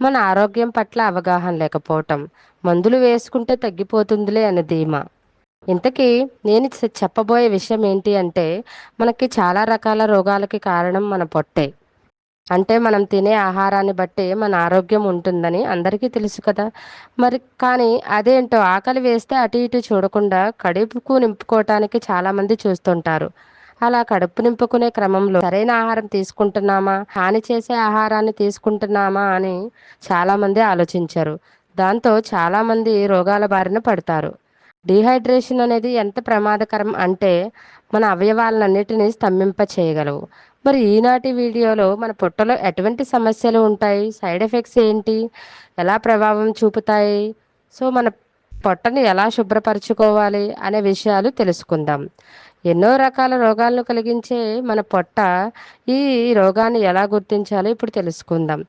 మన ఆరోగ్యం పట్ల అవగాహన లేకపోవటం మందులు వేసుకుంటే తగ్గిపోతుందిలే అని ధీమా. ఇంతకీ నేను చెప్పబోయే విషయం ఏంటి అంటే మనకి చాలా రకాల రోగాలకి కారణం మన పొట్టే. అంటే మనం తినే ఆహారాన్ని బట్టి మన ఆరోగ్యం ఉంటుందని అందరికీ తెలుసు కదా. మరి కానీ అదేంటో ఆకలి వేస్తే అటు ఇటు చూడకుండా కడుపుకు నింపుకోవటానికి చాలామంది చూస్తుంటారు. అలా కడుపు నింపుకునే క్రమంలో సరైన ఆహారం తీసుకుంటున్నామా? హాని చేసే ఆహారాన్ని తీసుకుంటున్నామా? అని చాలామంది ఆలోచించారు. దాంతో చాలామంది రోగాల బారిన పడతారు. డీహైడ్రేషన్ అనేది ఎంత ప్రమాదకరం అంటే మన అవయవాలన్నిటినీ స్తంభింప చేయగలవు. మరి ఈనాటి వీడియోలో మన పొట్టలో ఎటువంటి సమస్యలు ఉంటాయి? సైడ్ ఎఫెక్ట్స్ ఏంటి? ఎలా ప్రభావం చూపుతాయి? సో మన పొట్టని ఎలా శుభ్రపరచుకోవాలి? అనే విషయాలు తెలుసుకుందాం. ఎన్నో రకాల రోగాలను కలిగించే మన పొట్ట ఈ రోగాన్ని ఎలా గుర్తించాలో ఇప్పుడు తెలుసుకుందాం.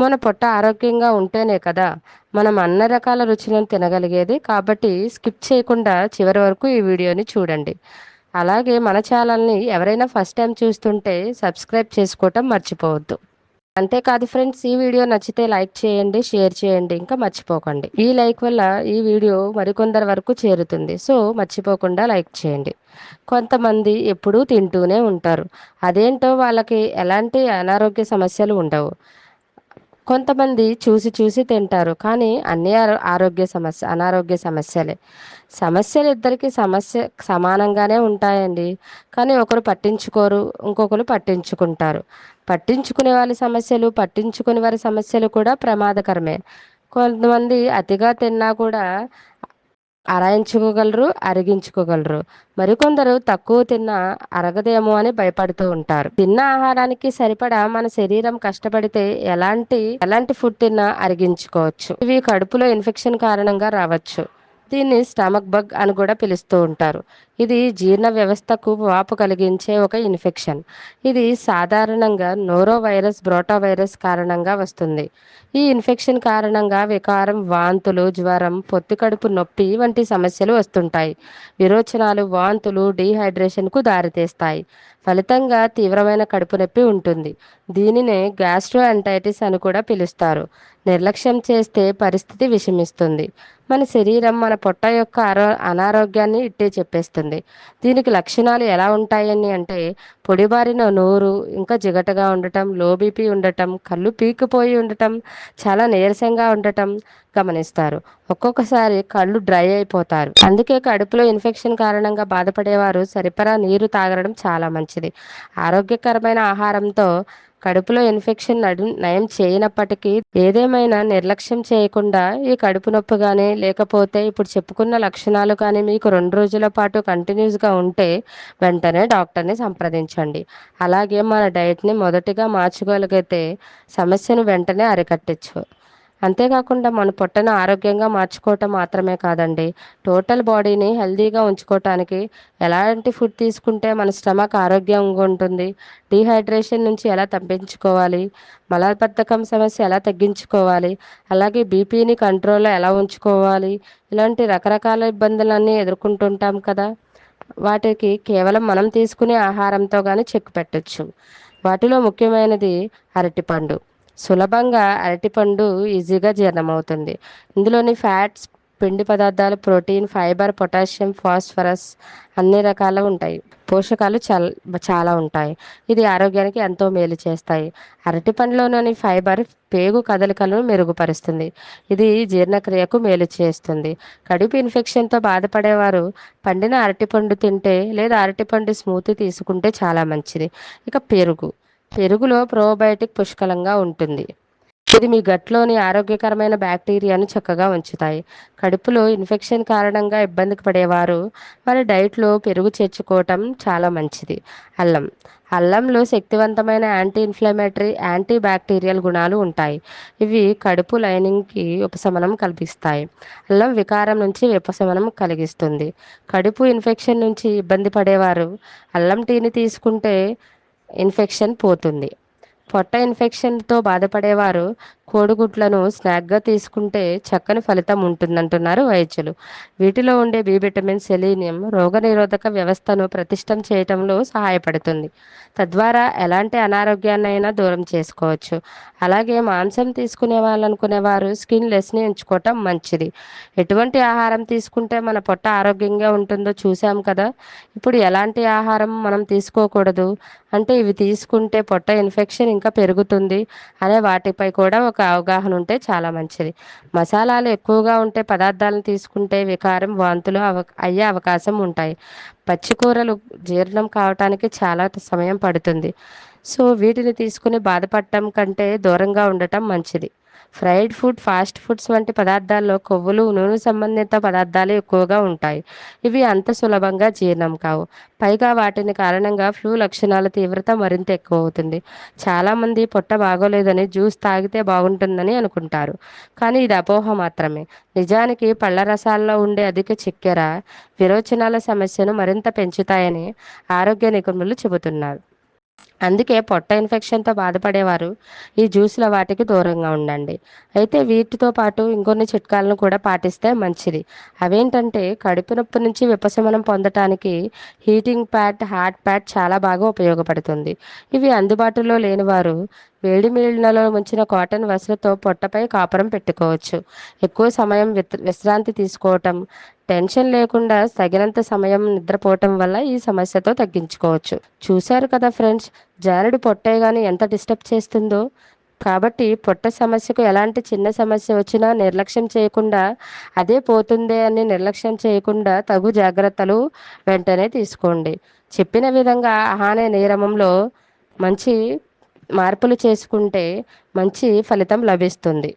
మన పొట్ట ఆరోగ్యంగా ఉంటేనే కదా మనం అన్ని రకాల రుచులను తినగలిగేది. కాబట్టి స్కిప్ చేయకుండా చివరి వరకు ఈ వీడియోని చూడండి. అలాగే మన ఛానల్ని ఎవరైనా ఫస్ట్ టైం చూస్తుంటే సబ్స్క్రైబ్ చేసుకోవటం మర్చిపోవద్దు. అంతేకాదు ఫ్రెండ్స్ ఈ వీడియో నచ్చితే లైక్ చేయండి షేర్ చేయండి ఇంకా మర్చిపోకండి. ఈ లైక్ వల్ల ఈ వీడియో మరికొందరి వరకు చేరుతుంది. సో మర్చిపోకుండా లైక్ చేయండి. కొంతమంది ఎప్పుడూ తింటూనే ఉంటారు. అదేంటో వాళ్ళకి ఎలాంటి అనారోగ్య సమస్యలు ఉండవు. కొంతమంది చూసి చూసి తింటారు. కానీ అన్ని ఆరోగ్య సమస్య అనారోగ్య సమస్యలే. సమస్యలు ఇద్దరికి సమస్య సమానంగానే ఉంటాయండి. కానీ ఒకరు పట్టించుకోరు ఇంకొకరు పట్టించుకుంటారు. పట్టించుకునే వాళ్ళ సమస్యలు పట్టించుకునే వారి సమస్యలు కూడా ప్రమాదకరమే. కొంతమంది అతిగా తిన్నా కూడా అరాయించుకోగలరు అరిగించుకోగలరు. మరికొందరు తక్కువ తిన్నా అరగదేమో అని భయపడుతూ ఉంటారు. తిన్న ఆహారానికి సరిపడా మన శరీరం కష్టపడితే ఎలాంటి ఎలాంటి ఫుడ్ తిన్నా అరిగించుకోవచ్చు. ఇవి కడుపులో ఇన్ఫెక్షన్ కారణంగా రావచ్చు. దీన్ని స్టమక్ బగ్ అని కూడా పిలుస్తూ ఉంటారు. ఇది జీర్ణ వ్యవస్థకు వాపు కలిగించే ఒక ఇన్ఫెక్షన్. ఇది సాధారణంగా నోరో వైరస్ బ్రోటా వైరస్ కారణంగా వస్తుంది. ఈ ఇన్ఫెక్షన్ కారణంగా వికారం వాంతులు జ్వరం పొత్తి కడుపు నొప్పి వంటి సమస్యలు వస్తుంటాయి. విరోచనాలు వాంతులు డీహైడ్రేషన్కు దారితీస్తాయి. ఫలితంగా తీవ్రమైన కడుపు నొప్పి ఉంటుంది. దీనినే గ్యాస్ట్రోఎంటైటిస్ అని కూడా పిలుస్తారు. నిర్లక్ష్యం చేస్తే పరిస్థితి విషమిస్తుంది. మన శరీరం మన పొట్ట యొక్క ఆరో అనారోగ్యాన్ని ఇట్టే చెప్పేస్తుంది. దీనికి లక్షణాలు ఎలా ఉంటాయని అంటే పొడిబారిన నోరు ఇంకా జిగటగా ఉండటం లో బీపీ ఉండటం కళ్ళు పీకిపోయి ఉండటం చాలా నీరసంగా ఉండటం గమనిస్తారు. ఒక్కొక్కసారి కళ్ళు డ్రై అయిపోతారు. అందుకే కడుపులో ఇన్ఫెక్షన్ కారణంగా బాధపడేవారు సరిపడా నీరు తాగడం చాలా మంచిది. ఆరోగ్యకరమైన ఆహారంతో కడుపులో ఇన్ఫెక్షన్ నడు నయం చేయనప్పటికీ ఏదేమైనా నిర్లక్ష్యం చేయకుండా ఈ కడుపు నొప్పి కానీ లేకపోతే ఇప్పుడు చెప్పుకున్న లక్షణాలు కానీ మీకు రెండు రోజుల పాటు కంటిన్యూస్గా ఉంటే వెంటనే డాక్టర్ని సంప్రదించండి. అలాగే మన డైట్ని మొదటిగా మార్చుకోగలిగితే సమస్యను వెంటనే అరికట్టచ్చు. అంతేకాకుండా మన పొట్టను ఆరోగ్యంగా మార్చుకోవటం మాత్రమే కాదండి. టోటల్ బాడీని హెల్తీగా ఉంచుకోవటానికి ఎలాంటి ఫుడ్ తీసుకుంటే మన స్టమక్ ఆరోగ్యంగా ఉంటుంది డీహైడ్రేషన్ నుంచి ఎలా తప్పించుకోవాలి మలబద్ధకం సమస్య ఎలా తగ్గించుకోవాలి అలాగే బీపీని కంట్రోల్లో ఎలా ఉంచుకోవాలి ఇలాంటి రకరకాల ఇబ్బందులన్నీ ఎదుర్కొంటుంటాం కదా. వాటికి కేవలం మనం తీసుకునే ఆహారంతో కానీ చెక్ పెట్టచ్చు. వాటిలో ముఖ్యమైనది అరటిపండు. సులభంగా అరటిపండు ఈజీగా జీర్ణమవుతుంది. ఇందులోని ఫ్యాట్స్ పిండి పదార్థాలు ప్రోటీన్ ఫైబర్ పొటాషియం ఫాస్ఫరస్ అన్ని రకాలు ఉంటాయి. పోషకాలు చాలా చాలా ఉంటాయి. ఇది ఆరోగ్యానికి ఎంతో మేలు చేస్తాయి. అరటి పండ్లోని ఫైబర్ పేగు కదలికలను మెరుగుపరుస్తుంది. ఇది జీర్ణక్రియకు మేలు చేస్తుంది. కడుపు ఇన్ఫెక్షన్తో బాధపడేవారు పండిన అరటిపండు తింటే లేదా అరటిపండు స్మూతీ తీసుకుంటే చాలా మంచిది. ఇక పెరుగు. పెరుగులో ప్రోబయోటిక్ పుష్కలంగా ఉంటుంది. ఇది మీ గట్లోని ఆరోగ్యకరమైన బ్యాక్టీరియాను చక్కగా ఉంచుతాయి. కడుపులో ఇన్ఫెక్షన్ కారణంగా ఇబ్బందికి పడేవారు వారి డైట్లో పెరుగు చేర్చుకోవటం చాలా మంచిది. అల్లం. అల్లంలో శక్తివంతమైన యాంటీ ఇన్ఫ్లమేటరీ యాంటీ బ్యాక్టీరియల్ గుణాలు ఉంటాయి. ఇవి కడుపు లైనింగ్కి ఉపశమనం కల్పిస్తాయి. అల్లం వికారం నుంచి ఉపశమనం కలిగిస్తుంది. కడుపు ఇన్ఫెక్షన్ నుంచి ఇబ్బంది పడేవారు అల్లం టీని తీసుకుంటే ఇన్ఫెక్షన్ పోతుంది. పొట్ట ఇన్ఫెక్షన్తో బాధపడేవారు కోడిగుడ్లను స్నాక్గా తీసుకుంటే చక్కని ఫలితం ఉంటుందంటున్నారు వైద్యులు. వీటిలో ఉండే బి విటమిన్ సెలీనియం రోగనిరోధక వ్యవస్థను ప్రతిష్టం చేయటంలో సహాయపడుతుంది. తద్వారా ఎలాంటి అనారోగ్యాన్నైనా దూరం చేసుకోవచ్చు. అలాగే మాంసం తీసుకునే వాళ్ళనుకునేవారు స్కిన్ లెస్ని ఎంచుకోవటం మంచిది. ఎటువంటి ఆహారం తీసుకుంటే మన పొట్ట ఆరోగ్యంగా ఉంటుందో చూసాం కదా. ఇప్పుడు ఎలాంటి ఆహారం మనం తీసుకోకూడదు? అంటే ఇవి తీసుకుంటే పొట్ట ఇన్ఫెక్షన్ ఇంకా పెరుగుతుంది. అనే వాటిపై కూడా ఒక అవగాహన ఉంటే చాలా మంచిది. మసాలాలు ఎక్కువగా ఉంటే పదార్థాలను తీసుకుంటే వికారం వాంతులు అవ అయ్యే అవకాశం ఉంటాయి. పచ్చికూరలు జీర్ణం కావటానికి చాలా సమయం పడుతుంది. సో వీటిని తీసుకుని బాధపడటం కంటే దూరంగా ఉండటం మంచిది. ఫ్రైడ్ ఫుడ్ ఫాస్ట్ ఫుడ్స్ వంటి పదార్థాల్లో కొవ్వులు నూనె సంబంధిత పదార్థాలు ఎక్కువగా ఉంటాయి. ఇవి అంత సులభంగా జీర్ణం కావు. పైగా వాటిని కారణంగా ఫ్లూ లక్షణాల తీవ్రత మరింత ఎక్కువ అవుతుంది చాలామంది పొట్ట బాగోలేదని జ్యూస్ తాగితే బాగుంటుందని అనుకుంటారు. కానీ ఇది అపోహ మాత్రమే. నిజానికి పళ్ళ రసాల్లో ఉండే అధిక చక్కెర విరోచనాల సమస్యను మరింత పెంచుతాయని ఆరోగ్య నిపుణులు చెబుతున్నారు. అందుకే పొట్ట ఇన్ఫెక్షన్తో బాధపడేవారు ఈ జ్యూస్ల వాటికి దూరంగా ఉండండి. అయితే వీటితో పాటు ఇంకొన్ని చిట్కాలను కూడా పాటిస్తే మంచిది. అవేంటంటే కడుపు నొప్పి నుంచి విపశమనం పొందటానికి హీటింగ్ ప్యాడ్ హార్ట్ ప్యాడ్ చాలా బాగా ఉపయోగపడుతుంది. ఇవి అందుబాటులో లేని వారు వేడి నీళ్ళలో ముంచిన కాటన్ వసలతో పొట్టపై కాపురం పెట్టుకోవచ్చు. ఎక్కువ సమయం విశ్రాంతి తీసుకోవటం టెన్షన్ లేకుండా తగినంత సమయం నిద్రపోవటం వల్ల ఈ సమస్యతో తగ్గించుకోవచ్చు. చూశారు కదా ఫ్రెండ్స్ జారుడు పొట్టే కానీ ఎంత డిస్టర్బ్ చేస్తుందో. కాబట్టి పొట్ట సమస్యకు ఎలాంటి చిన్న సమస్య వచ్చినా నిర్లక్ష్యం చేయకుండా అదే పోతుందే అని నిర్లక్ష్యం చేయకుండా తగు జాగ్రత్తలు వెంటనే తీసుకోండి. చెప్పిన విధంగా ఆహానే నియమంలో మంచి మార్పులు చేసుకుంటే మంచి ఫలితం లభిస్తుంది.